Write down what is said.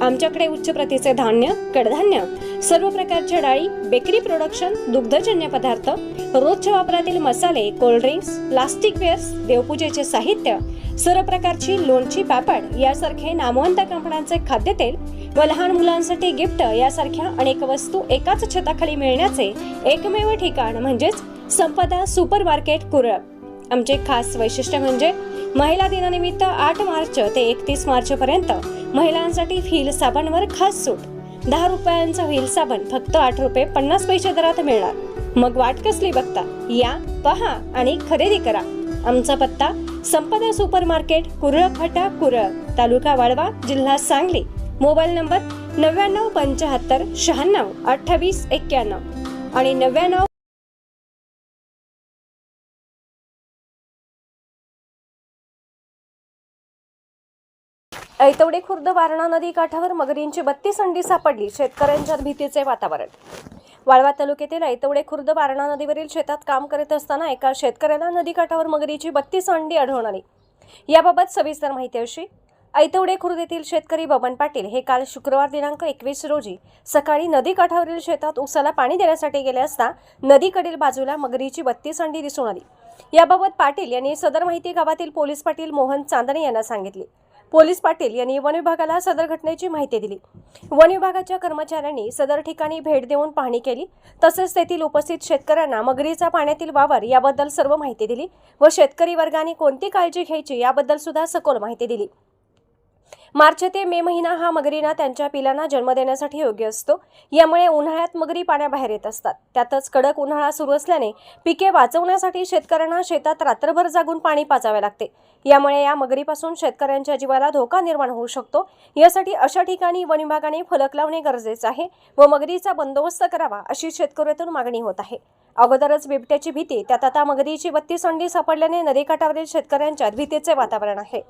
आमच्याकडे उच्च प्रतीचे धान्य कडधान्य सर्व प्रकारच्या डाळी बेकरी प्रोडक्शन दुग्धजन्य पदार्थ रोजच्या वापरातील मसाले कोल्ड्रिंक्स प्लास्टिक वेअर्स देवपूजेचे साहित्य सर्व प्रकारची लोणची पापड यासारखे नामवंत कंपन्यांचे खाद्यतेल व लहान मुलांसाठी गिफ्ट यासारख्या अनेक वस्तू एकाच छताखाली मिळण्याचे एकमेव ठिकाण म्हणजेच संपदा सुपर मार्केट कुरळ. आमचे खास वैशिष्ट्य म्हणजे महिला दिनानिमित्त आठ मार्च ते एकतीस मार्च पर्यंत महिलांसाठी व्हील साबणवर खास सूट. दहा रुपयांचा व्हील साबण फक्त आठ रुपये पन्नास पैसे दरात मिळणार. मग वाट कसली बघता? या पहा आणि खरेदी करा. आमचा पत्ता संपदा सुपर मार्केट कुरळ फाटा कुरळ तालुका वाळवा जिल्हा सांगली. मोबाईल नंबर नव्याण्णव पंच्याहत्तर शहाण्णव अठ्ठावीस एक्क्याण्णव आणि नव्याण्णव ऐतवडे खुर्द वारणा नदी काठावर मगरींची बत्तीस अंडी सापडली शेतकऱ्यांच्यात भीतीचे वातावरण. वाळवा तालुक्यातील ऐतवडे खुर्द वारणा नदीवरील शेतात काम करत असताना एका शेतकऱ्याला नदीकाठावर मगरीची बत्तीस अंडी आढळून आली. याबाबत सविस्तर माहिती अशी ऐतवडे खुर्द येथील शेतकरी बबन पाटील हे काल शुक्रवार दिनांक एकवीस रोजी सकाळी नदीकाठावरील शेतात उसाला पाणी देण्यासाठी गेले असता नदीकडील बाजूला मगरीची बत्तीस अंडी दिसून आली. याबाबत पाटील यांनी सदर माहिती गावातील पोलीस पाटील मोहन चांदणे यांना सांगितली. पोलीस पाटील यांनी वन विभागाला सदर घटनेची माहिती दिली. वन विभागाच्या कर्मचाऱ्यांनी सदर ठिकाणी भेट देऊन पाहणी केली. तसेच तेथील उपस्थित शेतकऱ्यांना मगरीचा पाण्यातील वावर याबद्दल सर्व माहिती दिली व शेतकरी वर्गाने कोणती काळजी घ्यायची याबद्दल सुद्धा सखोल माहिती दिली. मार्च ते मे महिना हा मगरींना त्यांच्या पिलांना जन्म देण्यासाठी योग्य असतो. यामुळे उन्हाळ्यात मगरी पाण्याबाहेर येत असतात. त्यातच कडक उन्हाळा सुरू असल्याने पिके वाचवण्यासाठी शेतकऱ्यांना शेतात रात्रभर जागून पाणी पाजावे लागते. यामुळे या मगरीपासून शेतकऱ्यांच्या जीवाला धोका निर्माण होऊ शकतो. यासाठी अशा ठिकाणी वन विभागाने फलक लावणे गरजेचे आहे व मगरीचा बंदोबस्त करावा अशी शेतकऱ्यातून मागणी होत आहे. अगोदरच बिबट्याची भीती त्यात आता मगरीची बत्तीस अंडी सापडल्याने नदीकाठावरील शेतकऱ्यांच्यात भीतीचे वातावरण आहे.